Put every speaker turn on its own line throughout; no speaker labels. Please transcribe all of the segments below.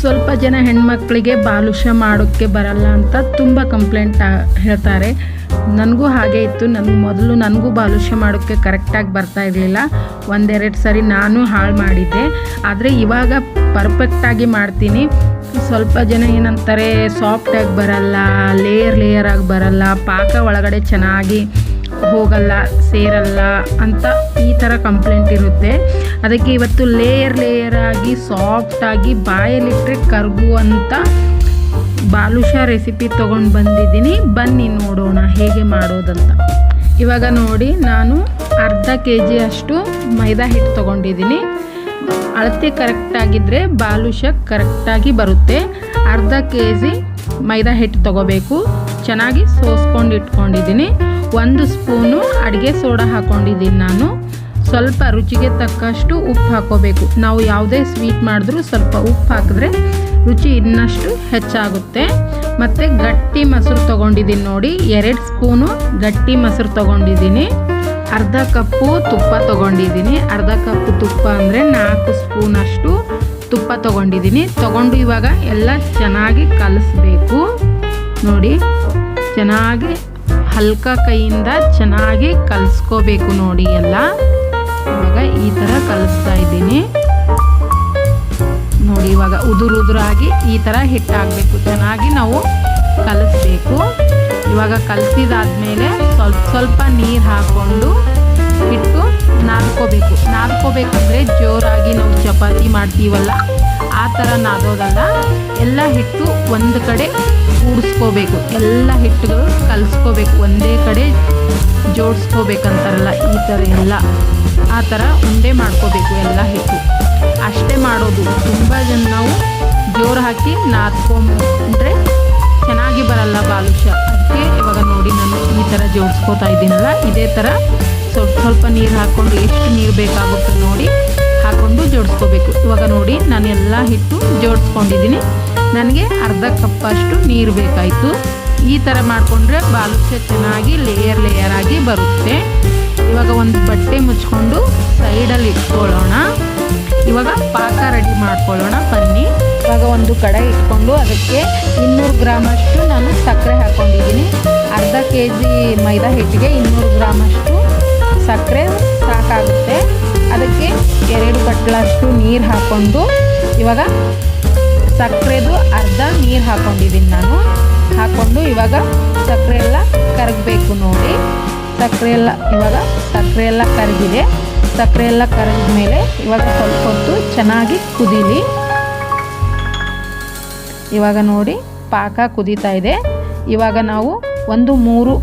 ಸ್ವಲ್ಪ ಜನ ಹೆಣ್ಮಕ್ಳಿಗೆ ಬಾಲುಷ ಮಾಡೋಕ್ಕೆ ಬರಲ್ಲ ಅಂತ ತುಂಬ ಕಂಪ್ಲೇಂಟ್ ಹೇಳ್ತಾರೆ. ನನಗೂ ಹಾಗೆ ಇತ್ತು. ನನ್ನ ಮೊದಲು ನನಗೂ ಬಾಲುಷ ಮಾಡೋಕ್ಕೆ ಕರೆಕ್ಟಾಗಿ ಬರ್ತಾ ಇರಲಿಲ್ಲ. ಒಂದೆರಡು ಸರಿ ನಾನು ಹಾಳು ಮಾಡಿದ್ದೆ. ಆದರೆ ಇವಾಗ ಪರ್ಫೆಕ್ಟಾಗಿ ಮಾಡ್ತೀನಿ. ಸ್ವಲ್ಪ ಜನ ಏನಂತಾರೆ ಸಾಫ್ಟಾಗಿ ಬರಲ್ಲ ಲೇಯರ್ ಲೇಯರ್ ಆಗಿ ಬರಲ್ಲ, ಪಾಕ ಒಳಗಡೆ ಚೆನ್ನಾಗಿ ಹೋಗಲ್ಲ, ಸೇರಲ್ಲ ಅಂತ ಈ ಥರ ಕಂಪ್ಲೇಂಟ್ ಇರುತ್ತೆ. ಅದಕ್ಕೆ ಇವತ್ತು ಲೇಯರ್ ಲೇಯರ್ ಆಗಿ ಸಾಫ್ಟಾಗಿ ಬಾಯಲ್ಲಿಟ್ಟರೆ ಕರಗುವಂಥ ಬಾಲುಷ ರೆಸಿಪಿ ತೊಗೊಂಡು ಬಂದಿದ್ದೀನಿ. ಬನ್ನಿ ನೋಡೋಣ ಹೇಗೆ ಮಾಡೋದಂತ. ಇವಾಗ ನೋಡಿ, ನಾನು ಅರ್ಧ ಕೆ ಜಿಯಷ್ಟು ಮೈದಾ ಹಿಟ್ಟು ತೊಗೊಂಡಿದ್ದೀನಿ. ಅಳತೆ ಕರೆಕ್ಟಾಗಿದ್ದರೆ ಬಾಲುಷ ಕರೆಕ್ಟಾಗಿ ಬರುತ್ತೆ. ಅರ್ಧ ಕೆ ಜಿ ಮೈದಾ ಹಿಟ್ಟು ತೊಗೋಬೇಕು. ಚೆನ್ನಾಗಿ ಸೋಸ್ಕೊಂಡು ಇಟ್ಕೊಂಡಿದ್ದೀನಿ. ಒಂದು ಸ್ಪೂನು ಅಡುಗೆ ಸೋಡಾ ಹಾಕ್ಕೊಂಡಿದ್ದೀನಿ ನಾನು. ಸ್ವಲ್ಪ ರುಚಿಗೆ ತಕ್ಕಷ್ಟು ಉಪ್ಪು ಹಾಕೋಬೇಕು. ನಾವು ಯಾವುದೇ ಸ್ವೀಟ್ ಮಾಡಿದ್ರೂ ಸ್ವಲ್ಪ ಉಪ್ಪು ಹಾಕಿದ್ರೆ ರುಚಿ ಇನ್ನಷ್ಟು ಹೆಚ್ಚಾಗುತ್ತೆ. ಮತ್ತು ಗಟ್ಟಿ ಮೊಸರು ತೊಗೊಂಡಿದ್ದೀನಿ ನೋಡಿ. ಎರಡು ಸ್ಪೂನು ಗಟ್ಟಿ ಮೊಸರು ತೊಗೊಂಡಿದ್ದೀನಿ. ಅರ್ಧ ಕಪ್ಪು ತುಪ್ಪ ತೊಗೊಂಡಿದ್ದೀನಿ. ಅರ್ಧ ಕಪ್ಪು ತುಪ್ಪ ಅಂದರೆ ನಾಲ್ಕು ಸ್ಪೂನಷ್ಟು ತುಪ್ಪ ತೊಗೊಂಡಿದ್ದೀನಿ. ತೊಗೊಂಡು ಇವಾಗ ಎಲ್ಲ ಚೆನ್ನಾಗಿ ಕಲಿಸ್ಬೇಕು. ನೋಡಿ, ಚೆನ್ನಾಗಿ ಹಲ್ಕ ಕೈಯಿಂದ ಚೆನ್ನಾಗಿ ಕಲಿಸ್ಕೋಬೇಕು ನೋಡಿ ಎಲ್ಲ. ಇವಾಗ ಈ ಥರ ಕಲಿಸ್ತಾ ಇದ್ದೀನಿ. ನೋಡಿ ಇವಾಗ ಉದುರು ಉದುರಾಗಿ ಈ ಥರ ಹಿಟ್ಟಾಗಬೇಕು ಚೆನ್ನಾಗಿ ನಾವು ಕಲಿಸ್ಬೇಕು. ಇವಾಗ ಕಲಸಿದಾದ್ಮೇಲೆ ಸ್ವಲ್ಪ ಸ್ವಲ್ಪ ನೀರು ಹಾಕ್ಕೊಂಡು ಹಿಟ್ಟು ನಾದ್ಕೋಬೇಕು. ನಾದ್ಕೋಬೇಕಂದ್ರೆ ಜೋರಾಗಿ ನಾವು ಚಪಾತಿ ಮಾಡ್ತೀವಲ್ಲ ಥರ ನಾದೋದಲ್ಲ ಎಲ್ಲ ಹಿಟ್ಟು ಒಂದು ಕಡೆ ಕೂಡಿಸ್ಕೋಬೇಕು. ಎಲ್ಲ ಹಿಟ್ಟುಗಳು ಕಲಿಸ್ಕೋಬೇಕು. ಒಂದೇ ಕಡೆ ಜೋಡಿಸ್ಕೋಬೇಕಂತಾರಲ್ಲ, ಈ ಥರ ಎಲ್ಲ. ಆ ಥರ ಉಂಡೆ ಮಾಡ್ಕೋಬೇಕು ಎಲ್ಲ ಹಿಟ್ಟು. ಅಷ್ಟೇ ಮಾಡೋದು. ತುಂಬ ಜನ ನಾವು ಜೋರು ಹಾಕಿ ನಾದ್ಕೊಂಡ್ರೆ ಚೆನ್ನಾಗಿ ಬರಲ್ಲ ಬಾಲುಷ. ಅದಕ್ಕೆ ಇವಾಗ ನೋಡಿ ನಾನು ಈ ಥರ ಜೋಡಿಸ್ಕೋತಾ ಇದ್ದೀನಲ್ಲ, ಇದೇ ಥರ ಸ್ವಲ್ಪ ಸ್ವಲ್ಪ ನೀರು ಹಾಕ್ಕೊಂಡು ಎಷ್ಟು ನೀರು ಬೇಕಾಗುತ್ತೆ ನೋಡಿ. ಹಾಕ್ಕೊಂಡು ಜೋಡಿಸ್ಕೋಬೇಕು. ಇವಾಗ ನೋಡಿ, ನಾನು ಎಲ್ಲ ಹಿಟ್ಟು ಜೋಡಿಸ್ಕೊಂಡಿದ್ದೀನಿ. ನನಗೆ ಅರ್ಧ ಕಪ್ಪಷ್ಟು ನೀರು ಬೇಕಾಯಿತು. ಈ ಥರ ಮಾಡಿಕೊಂಡ್ರೆ ಬಾಲುಚ್ಚೆ ಚೆನ್ನಾಗಿ ಲೇಯರ್ ಲೇಯರ್ ಆಗಿ ಬರುತ್ತೆ. ಇವಾಗ ಒಂದು ಬಟ್ಟೆ ಮುಚ್ಕೊಂಡು ಸೈಡಲ್ಲಿ ಇಟ್ಕೊಳ್ಳೋಣ. ಇವಾಗ ಪಾಕ ರೆಡಿ ಮಾಡ್ಕೊಳ್ಳೋಣ, ಬನ್ನಿ. ಇವಾಗ ಒಂದು ಕಡೆ ಇಟ್ಕೊಂಡು ಅದಕ್ಕೆ ಇನ್ನೂರು ಗ್ರಾಮಷ್ಟು ನಾನು ಸಕ್ಕರೆ ಹಾಕ್ಕೊಂಡಿದ್ದೀನಿ ಅರ್ಧ ಕೆ ಜಿ ಮೈದಾ ಹಿಟ್ಟಿಗೆ ಇನ್ನೂರು ಗ್ರಾಮಷ್ಟು ಸಕ್ಕರೆ ಸಾಕಾಗುತ್ತೆ. ಅದಕ್ಕೆ ಎರಡು ಕಟ್ಲಷ್ಟು ನೀರು ಹಾಕ್ಕೊಂಡು ಇವಾಗ ಸಕ್ಕರೆದು ಅರ್ಧ ನೀರು ಹಾಕ್ಕೊಂಡಿದ್ದೀನಿ ನಾನು. ಹಾಕ್ಕೊಂಡು ಇವಾಗ ಸಕ್ಕರೆ ಎಲ್ಲ ಕರಗಬೇಕು ನೋಡಿ. ಸಕ್ಕರೆ ಎಲ್ಲ ಇವಾಗ ಸಕ್ಕರೆ ಎಲ್ಲ ಕರಗಿದೆ. ಸಕ್ಕರೆ ಎಲ್ಲ ಕರಗಿದ ಮೇಲೆ ಇವಾಗ ಸ್ವಲ್ಪ ಹೊತ್ತು ಚೆನ್ನಾಗಿ ಕುದೀಲಿ. ಇವಾಗ ನೋಡಿ ಪಾಕ ಕುದೀತಾ ಇದೆ. ಇವಾಗ ನಾವು ಒಂದು ಮೂರು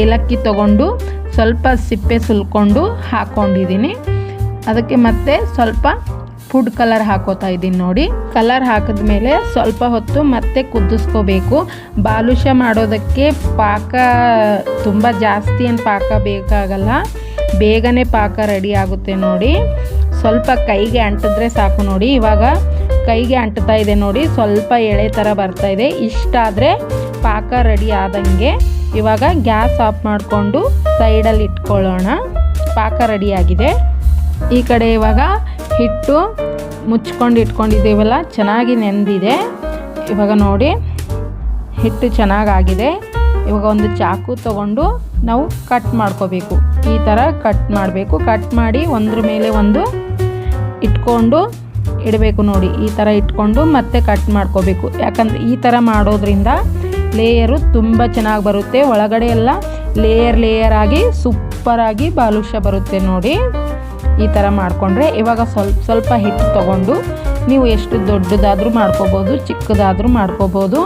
ಏಲಕ್ಕಿ ತಗೊಂಡು ಸ್ವಲ್ಪ ಸಿಪ್ಪೆ ಸುಲ್ಕೊಂಡು ಹಾಕ್ಕೊಂಡಿದ್ದೀನಿ ಅದಕ್ಕೆ ಮತ್ತೆ ಸ್ವಲ್ಪ ಫುಡ್ ಕಲರ್ ಹಾಕೋತಾ ಇದ್ದೀನಿ ನೋಡಿ. ಕಲರ್ ಹಾಕಿದ ಮೇಲೆ ಸ್ವಲ್ಪ ಹೊತ್ತು ಮತ್ತೆ ಕುದಿಸ್ಕೋಬೇಕು. ಬಾಲುಷ ಮಾಡೋದಕ್ಕೆ ಪಾಕ ತುಂಬ ಜಾಸ್ತಿ ಏನು ಪಾಕ ಬೇಕಾಗಲ್ಲ. ಬೇಗನೆ ಪಾಕ ರೆಡಿ ಆಗುತ್ತೆ ನೋಡಿ. ಸ್ವಲ್ಪ ಕೈಗೆ ಅಂಟಿದ್ರೆ ಸಾಕು ನೋಡಿ. ಇವಾಗ ಕೈಗೆ ಅಂಟ್ತಾ ಇದೆ ನೋಡಿ. ಸ್ವಲ್ಪ ಎಳೆ ಥರ ಬರ್ತಾ ಇದೆ. ಇಷ್ಟಾದರೆ ಪಾಕ ರೆಡಿ ಆದಂಗೆ ಇವಾಗ ಗ್ಯಾಸ್ ಆಫ್ ಮಾಡಿಕೊಂಡು ಸೈಡಲ್ಲಿ ಇಟ್ಕೊಳ್ಳೋಣ. ಪಾಕ ರೆಡಿಯಾಗಿದೆ ಈ ಕಡೆ ಇವಾಗ ಹಿಟ್ಟು ಮುಚ್ಕೊಂಡು ಇಟ್ಕೊಂಡಿದ್ದೀವಲ್ಲ, ಚೆನ್ನಾಗಿ ನೆಂದಿದೆ. ಇವಾಗ ನೋಡಿ, ಹಿಟ್ಟು ಚೆನ್ನಾಗಾಗಿದೆ. ಇವಾಗ ಒಂದು ಚಾಕು ತಗೊಂಡು ನಾವು ಕಟ್ ಮಾಡ್ಕೋಬೇಕು. ಈ ಥರ ಕಟ್ ಮಾಡಬೇಕು. ಕಟ್ ಮಾಡಿ ಒಂದ್ರ ಮೇಲೆ ಒಂದು ಇಟ್ಕೊಂಡು ಇಡಬೇಕು ನೋಡಿ. ಈ ಥರ ಇಟ್ಕೊಂಡು ಮತ್ತೆ ಕಟ್ ಮಾಡ್ಕೋಬೇಕು. ಯಾಕಂದರೆ ಈ ಥರ ಮಾಡೋದ್ರಿಂದ ಲೇಯರು ತುಂಬ ಚೆನ್ನಾಗಿ ಬರುತ್ತೆ. ಒಳಗಡೆ ಎಲ್ಲ ಲೇಯರ್ ಲೇಯರ್ ಆಗಿ ಸೂಪರಾಗಿ ಬಾಲುಷ ಬರುತ್ತೆ ನೋಡಿ. ಈ ಥರ ಮಾಡಿಕೊಂಡ್ರೆ ಇವಾಗ ಸ್ವಲ್ಪ ಸ್ವಲ್ಪ ಹಿಟ್ಟು ತೊಗೊಂಡು ನೀವು ಎಷ್ಟು ದೊಡ್ಡದಾದರೂ ಮಾಡ್ಕೋಬೋದು, ಚಿಕ್ಕದಾದರೂ ಮಾಡ್ಕೋಬೋದು.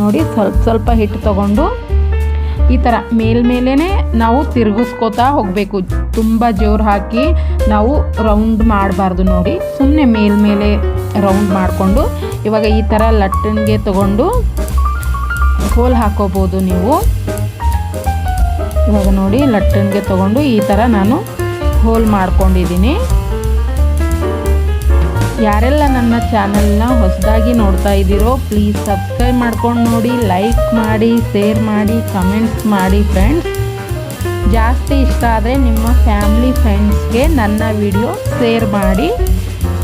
ನೋಡಿ ಸ್ವಲ್ಪ ಸ್ವಲ್ಪ ಹಿಟ್ಟು ತೊಗೊಂಡು ಈ ಥರ ಮೇಲ್ಮೇಲೇ ನಾವು ತಿರುಗಿಸ್ಕೋತಾ ಹೋಗಬೇಕು. ತುಂಬ ಜೋರು ಹಾಕಿ ನಾವು ರೌಂಡ್ ಮಾಡಬಾರ್ದು ನೋಡಿ. ಸುಮ್ಮನೆ ಮೇಲ್ಮೇಲೆ ರೌಂಡ್ ಮಾಡಿಕೊಂಡು ಇವಾಗ ಈ ಥರ ಲಟ್ಟಣಿಗೆ ತೊಗೊಂಡು ಹೋಲ್ ಹಾಕೋಬೋದು ನೀವು. ಇವಾಗ ನೋಡಿ ಲಟ್ಟಣಿಗೆ ತೊಗೊಂಡು ಈ ಥರ ನಾನು ಹೋಲ್ ಮಾಡ್ಕೊಂಡಿದ್ದೀನಿ ಯಾರೆಲ್ಲ ನನ್ನ ಚಾನಲ್ನ ಹೊಸದಾಗಿ ನೋಡ್ತಾ ಇದ್ದೀರೋ ಪ್ಲೀಸ್ ಸಬ್ಸ್ಕ್ರೈಬ್ ಮಾಡ್ಕೊಂಡು ನೋಡಿ ಲೈಕ್ ಮಾಡಿ ಶೇರ್ ಮಾಡಿ ಕಮೆಂಟ್ಸ್ ಮಾಡಿ ಫ್ರೆಂಡ್ಸ್ ಜಾಸ್ತಿ ಇಷ್ಟ ಆದರೆ ನಿಮ್ಮ ಫ್ಯಾಮ್ಲಿ ಫ್ರೆಂಡ್ಸ್ಗೆ ನನ್ನ ವಿಡಿಯೋ ಶೇರ್ ಮಾಡಿ.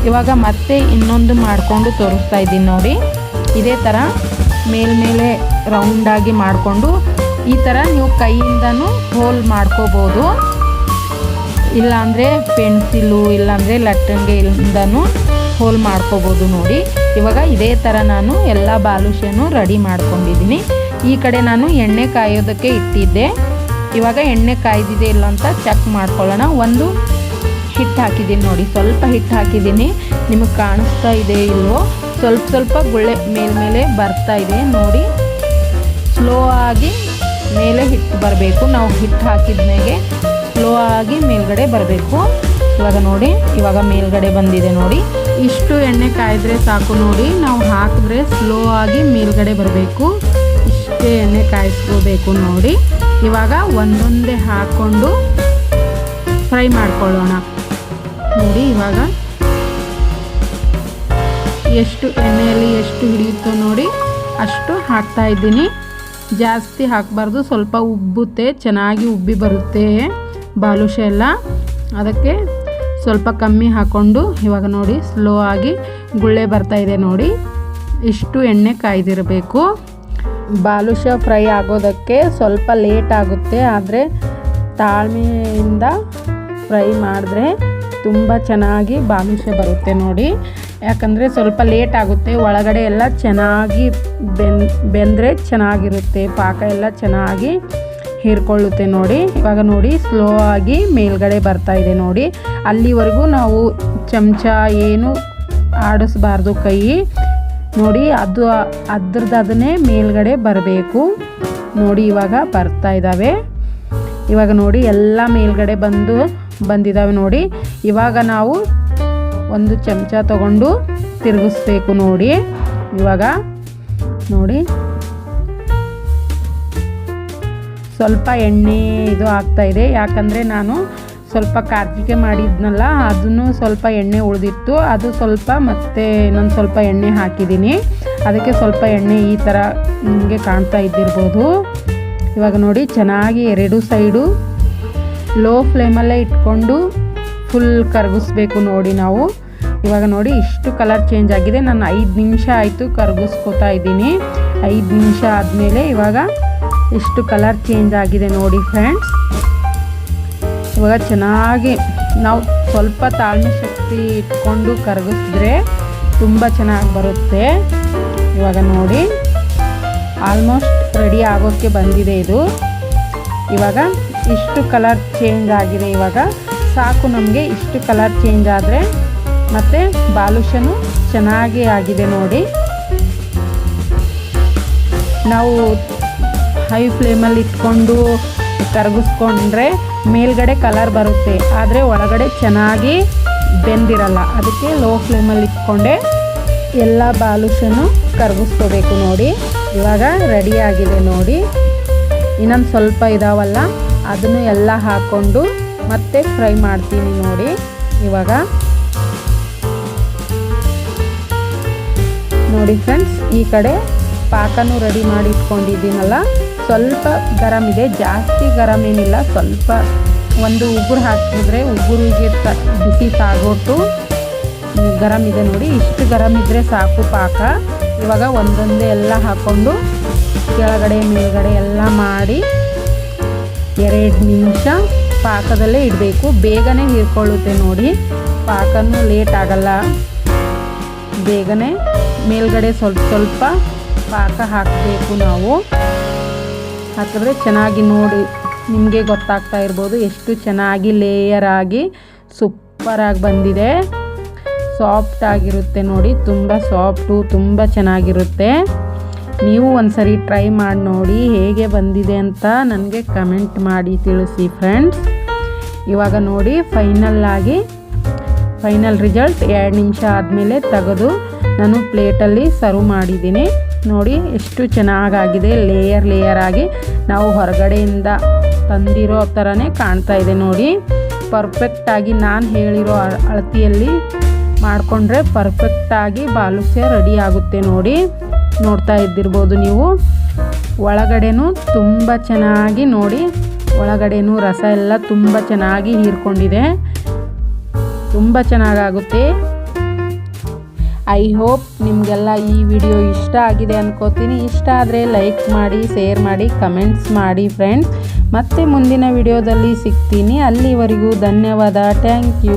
ಇವಾಗ ಮತ್ತೆ ಇನ್ನೊಂದು ಮಾಡಿಕೊಂಡು ತೋರಿಸ್ತಾ ಇದ್ದೀನಿ ನೋಡಿ. ಇದೇ ಥರ ಮೇಲ್ಮೇಲೆ ರೌಂಡಾಗಿ ಮಾಡಿಕೊಂಡು, ಈ ಥರ ನೀವು ಕೈಯಿಂದನೂ ಹೋಲ್ ಮಾಡ್ಕೋಬೋದು. ಇಲ್ಲಾಂದರೆ ಪೆನ್ಸಿಲು, ಇಲ್ಲಾಂದರೆ ಲಟ್ಟಂಗೆ ಇಂದನೂ ಹೋಲ್ ಮಾಡ್ಕೋಬೋದು ನೋಡಿ. ಇವಾಗ ಇದೇ ಥರ ನಾನು ಎಲ್ಲ ಬಾಲುಷೆನೂ ರೆಡಿ ಮಾಡ್ಕೊಂಡಿದ್ದೀನಿ. ಈ ಕಡೆ ನಾನು ಎಣ್ಣೆ ಕಾಯೋದಕ್ಕೆ ಇಟ್ಟಿದ್ದೆ. ಇವಾಗ ಎಣ್ಣೆ ಕಾಯ್ದಿದೆ ಇಲ್ಲ ಅಂತ ಚೆಕ್ ಮಾಡ್ಕೊಳ್ಳೋಣ. ಒಂದು ಹಿಟ್ಟು ಹಾಕಿದ್ದೀನಿ ನೋಡಿ. ಸ್ವಲ್ಪ ಹಿಟ್ಟು ಹಾಕಿದ್ದೀನಿ. ನಿಮಗೆ ಕಾಣಿಸ್ತಾ ಇದೆ ಇಲ್ವೋ? ಸ್ವಲ್ಪ ಸ್ವಲ್ಪ ಗುಳ್ಳೆ ಮೇಲ್ಮೇಲೆ ಬರ್ತಾ ಇದೆ ನೋಡಿ. ಸ್ಲೋ ಆಗಿ ಮೇಲೆ ಹಿಟ್ಟು ಬರಬೇಕು. ನಾವು ಹಿಟ್ಟು ಹಾಕಿದ್ಮೇಲೆ ಸ್ಲೋ ಆಗಿ ಮೇಲ್ಗಡೆ ಬರಬೇಕು. ಇವಾಗ ನೋಡಿ, ಇವಾಗ ಮೇಲ್ಗಡೆ ಬಂದಿದೆ ನೋಡಿ. ಇಷ್ಟು ಎಣ್ಣೆ ಕಾಯಿದ್ರೆ ಸಾಕು ನೋಡಿ. ನಾವು ಹಾಕಿದ್ರೆ ಸ್ಲೋ ಆಗಿ ಮೇಲ್ಗಡೆ ಬರಬೇಕು. ಇಷ್ಟೇ ಎಣ್ಣೆ ಕಾಯಿಸ್ಕೋಬೇಕು ನೋಡಿ. ಇವಾಗ ಒಂದೊಂದೇ ಹಾಕ್ಕೊಂಡು ಫ್ರೈ ಮಾಡ್ಕೊಳ್ಳೋಣ. ನೋಡಿ ಇವಾಗ ಎಷ್ಟು ಎಣ್ಣೆಯಲ್ಲಿ ಎಷ್ಟು ಹಿಡಿಯುತ್ತೋ ನೋಡಿ. ಅಷ್ಟು ಹಾಕ್ತಾ ಇದ್ದೀನಿ. ಜಾಸ್ತಿ ಹಾಕಬಾರ್ದು. ಸ್ವಲ್ಪ ಉಬ್ಬುತ್ತೆ. ಚೆನ್ನಾಗಿ ಉಬ್ಬಿ ಬರುತ್ತೆ. ಬಾಲುಷ ಎಲ್ಲ. ಅದಕ್ಕೆ ಸ್ವಲ್ಪ ಕಮ್ಮಿ ಹಾಕ್ಕೊಂಡು ಇವಾಗ ನೋಡಿ ಸ್ಲೋ ಆಗಿ ಗುಳ್ಳೆ ಬರ್ತಾ ಇದೆ ನೋಡಿ. ಇಷ್ಟು ಎಣ್ಣೆ ಕಾಯ್ದಿರಬೇಕು. ಬಾಲುಷ ಫ್ರೈ ಆಗೋದಕ್ಕೆ ಸ್ವಲ್ಪ ಲೇಟ್ ಆಗುತ್ತೆ, ಆದರೆ ತಾಳ್ಮೆಯಿಂದ ಫ್ರೈ ಮಾಡಿದ್ರೆ ತುಂಬ ಚೆನ್ನಾಗಿ ಬಾಲುಷ ಬರುತ್ತೆ ನೋಡಿ. ಯಾಕಂದರೆ ಸ್ವಲ್ಪ ಲೇಟ್ ಆಗುತ್ತೆ, ಒಳಗಡೆ ಎಲ್ಲ ಚೆನ್ನಾಗಿ ಬೆನ್ ಬೆಂದರೆ ಚೆನ್ನಾಗಿರುತ್ತೆ, ಪಾಕ ಎಲ್ಲ ಚೆನ್ನಾಗಿ ಹೀರ್ಕೊಳ್ಳುತ್ತೆ ನೋಡಿ. ಇವಾಗ ನೋಡಿ ಸ್ಲೋ ಆಗಿ ಮೇಲ್ಗಡೆ ಬರ್ತಾ ಇದೆ ನೋಡಿ. ಅಲ್ಲಿವರೆಗೂ ನಾವು ಚಮಚ ಏನು ಆಡಿಸ್ಬಾರ್ದು ಕೈ. ನೋಡಿ, ಅದು ಅದ್ರದ್ದು ಅದನ್ನೇ ಮೇಲ್ಗಡೆ ಬರಬೇಕು. ನೋಡಿ, ಇವಾಗ ಬರ್ತಾ ಇದ್ದಾವೆ. ಇವಾಗ ನೋಡಿ, ಎಲ್ಲ ಮೇಲ್ಗಡೆ ಬಂದು ಬಂದಿದ್ದಾವೆ ನೋಡಿ. ಇವಾಗ ನಾವು ಒಂದು ಚಮಚ ತಗೊಂಡು ತಿರುಗಿಸ್ಬೇಕು ನೋಡಿ. ಇವಾಗ ನೋಡಿ. ಸ್ವಲ್ಪ ಎಣ್ಣೆ ಇದು ಆಗ್ತಾ ಇದೆ. ಯಾಕಂದರೆ ನಾನು ಸ್ವಲ್ಪ ಕಾರ್ಜಿಕೆ ಮಾಡಿದ್ನಲ್ಲ, ಅದನ್ನು ಸ್ವಲ್ಪ ಎಣ್ಣೆ ಉಳಿದಿತ್ತು. ಅದು ಸ್ವಲ್ಪ ಮತ್ತೆ ಇನ್ನೊಂದು ಸ್ವಲ್ಪ ಎಣ್ಣೆ ಹಾಕಿದ್ದೀನಿ. ಅದಕ್ಕೆ ಸ್ವಲ್ಪ ಎಣ್ಣೆ ಈ ಥರ ನಿಮಗೆ ಕಾಣ್ತಾ ಇದ್ದಿರ್ಬೋದು. ಇವಾಗ ನೋಡಿ, ಚೆನ್ನಾಗಿ ಎರಡು ಸೈಡು ಲೋ ಫ್ಲೇಮಲ್ಲೇ ಇಟ್ಕೊಂಡು ಫುಲ್ ಕರಗಿಸ್ಬೇಕು ನೋಡಿ ನಾವು. ಇವಾಗ ನೋಡಿ, ಇಷ್ಟು ಕಲರ್ ಚೇಂಜ್ ಆಗಿದೆ. ನಾನು ಐದು ನಿಮಿಷ ಆಯಿತು ಕರಗಿಸ್ಕೊತಾ ಇದ್ದೀನಿ. ಐದು ನಿಮಿಷ ಆದಮೇಲೆ ಇವಾಗ ಇಷ್ಟು ಕಲರ್ ಚೇಂಜ್ ಆಗಿದೆ ನೋಡಿ ಫ್ರೆಂಡ್ಸ್. ಇವಾಗ ಚೆನ್ನಾಗಿ ನಾವು ಸ್ವಲ್ಪ ತಾಳ್ಮೆ ಶಕ್ತಿ ಇಟ್ಕೊಂಡು ಕರಗಿಸಿದ್ರೆ ತುಂಬ ಚೆನ್ನಾಗಿ ಬರುತ್ತೆ. ಇವಾಗ ನೋಡಿ ಆಲ್ಮೋಸ್ಟ್ ರೆಡಿ ಆಗೋಕ್ಕೆ ಬಂದಿದೆ ಇದು. ಇವಾಗ ಇಷ್ಟು ಕಲರ್ ಚೇಂಜ್ ಆಗಿದೆ ಇವಾಗ. ಸಾಕು ನಮಗೆ ಇಷ್ಟು ಕಲರ್ ಚೇಂಜ್ ಆದರೆ ಮತ್ತು ಬಾಲುಷನು ಚೆನ್ನಾಗಿ ಆಗಿದೆ ನೋಡಿ. ನಾವು ಹೈ ಫ್ಲೇಮಲ್ಲಿ ಇಟ್ಕೊಂಡು ಕರಗಿಸ್ಕೊಂಡ್ರೆ ಮೇಲ್ಗಡೆ ಕಲರ್ ಬರುತ್ತೆ. ಆದರೆ ಒಳಗಡೆ ಚೆನ್ನಾಗಿ ಬೆಂದಿರಲ್ಲ. ಅದಕ್ಕೆ ಲೋ ಫ್ಲೇಮಲ್ಲಿ ಇಟ್ಕೊಂಡೆ ಎಲ್ಲ ಬಾಲುಷನು ಕರಗಿಸ್ಕೋಬೇಕು ನೋಡಿ. ಇವಾಗ ರೆಡಿಯಾಗಿದೆ ನೋಡಿ. ಇನ್ನೊಂದು ಸ್ವಲ್ಪ ಇದಾವಲ್ಲ, ಅದನ್ನು ಎಲ್ಲ ಹಾಕ್ಕೊಂಡು ಮತ್ತೆ ಫ್ರೈ ಮಾಡ್ತೀನಿ ನೋಡಿ. ಇವಾಗ ನೋಡಿ ಫ್ರೆಂಡ್ಸ್ ಈ ಕಡೆ ಪಾಕನೂ ರೆಡಿ ಮಾಡಿ ಇಟ್ಕೊಂಡಿದ್ದೀನಲ್ಲ. ಸ್ವಲ್ಪ ಗರಮ್ ಇದೆ, ಜಾಸ್ತಿ ಗರಮ್ ಏನಿಲ್ಲ, ಸ್ವಲ್ಪ ಒಂದು ಉಗುರು ಹಾಕಿದ್ರೆ ಉಗುರಿಗೆ ತ, ಬಿಸಿ ಸಾಗೋಟು ಗರಮ್ ಇದೆ ನೋಡಿ. ಇಷ್ಟು ಗರಮ್ ಇದ್ದರೆ ಸಾಕು ಪಾಕ. ಇವಾಗ ಒಂದೊಂದೇ ಎಲ್ಲ ಹಾಕ್ಕೊಂಡು ಕೆಳಗಡೆ, ಮೇಲ್ಗಡೆ ಎಲ್ಲ ಮಾಡಿ ಎರಡು ನಿಮಿಷ ಪಾಕದಲ್ಲೇ ಇಡಬೇಕು. ಬೇಗನೆ ಹೀರ್ಕೊಳ್ಳುತ್ತೆ ನೋಡಿ. ಪಾಕನೂ ಲೇಟ್ ಆಗಲ್ಲ. ಬೇಗನೆ ಮೇಲ್ಗಡೆ ಸ್ವಲ್ಪ ಸ್ವಲ್ಪ ಪಾಕ ಹಾಕಬೇಕು ನಾವು. ಹಾಕಿದ್ರೆ ಚೆನ್ನಾಗಿ ನೋಡಿ. ನಿಮಗೆ ಗೊತ್ತಾಗ್ತಾ ಇರ್ಬೋದು ಎಷ್ಟು ಚೆನ್ನಾಗಿ ಲೇಯರ್ ಆಗಿ ಸೂಪರಾಗಿ ಬಂದಿದೆ. ಸಾಫ್ಟ್ ಆಗಿರುತ್ತೆ ನೋಡಿ, ತುಂಬ ಸಾಫ್ಟು ತುಂಬ ಚೆನ್ನಾಗಿರುತ್ತೆ. ನೀವು ಒಂದ್ಸರಿ ಟ್ರೈ ಮಾಡಿ ನೋಡಿ ಹೇಗೆ ಬಂದಿದೆ ಅಂತ ನನಗೆ ಕಮೆಂಟ್ ಮಾಡಿ ತಿಳಿಸಿ ಫ್ರೆಂಡ್ಸ್ ಇವಾಗ ನೋಡಿ ಫೈನಲ್ ಆಗಿ ಫೈನಲ್ ರಿಸಲ್ಟ್ ಎರಡು ನಿಮಿಷ ಆದಮೇಲೆ ತೆಗೆದು ನಾನು ಪ್ಲೇಟಲ್ಲಿ ಸರ್ವ್ ಮಾಡಿದ್ದೀನಿ. ನೋಡಿ ಎಷ್ಟು ಚೆನ್ನಾಗಾಗಿದೆ ಲೇಯರ್ ಲೇಯರ್ ಆಗಿ ನಾವು ಹೊರಗಡೆಯಿಂದ ತಂದಿರೋ ಥರನೇ ಕಾಣ್ತಾ ಇದೆ ನೋಡಿ. ಪರ್ಫೆಕ್ಟಾಗಿ ನಾನು ಹೇಳಿರೋ ಅಳತಿಯಲ್ಲಿ ಮಾಡಿಕೊಂಡ್ರೆ ಪರ್ಫೆಕ್ಟಾಗಿ ಬಾಲುಸೆ ರೆಡಿ ಆಗುತ್ತೆ ನೋಡಿ. ನೋಡ್ತಾ ಇದ್ದಿರ್ಬೋದು ನೀವು. ಒಳಗಡೆನೂ ತುಂಬ ಚೆನ್ನಾಗಿ ನೋಡಿ. ಒಳಗಡೆನೂ ರಸ ಎಲ್ಲ ತುಂಬ ಚೆನ್ನಾಗಿ ಹೀರ್ಕೊಂಡಿದೆ. ತುಂಬ ಚೆನ್ನಾಗಾಗುತ್ತೆ. ಐ ಹೋಪ್ ನಿಮಗೆಲ್ಲ ಈ ವಿಡಿಯೋ ಇಷ್ಟ ಆಗಿದೆ ಅನ್ಕೋತೀನಿ. ಇಷ್ಟ ಆದರೆ ಲೈಕ್ ಮಾಡಿ ಶೇರ್ ಮಾಡಿ ಕಮೆಂಟ್ಸ್ ಮಾಡಿ ಫ್ರೆಂಡ್ಸ್ ಮತ್ತೆ ಮುಂದಿನ ವಿಡಿಯೋದಲ್ಲಿ ಸಿಗ್ತೀನಿ. ಅಲ್ಲಿವರೆಗೂ ಧನ್ಯವಾದ. Thank you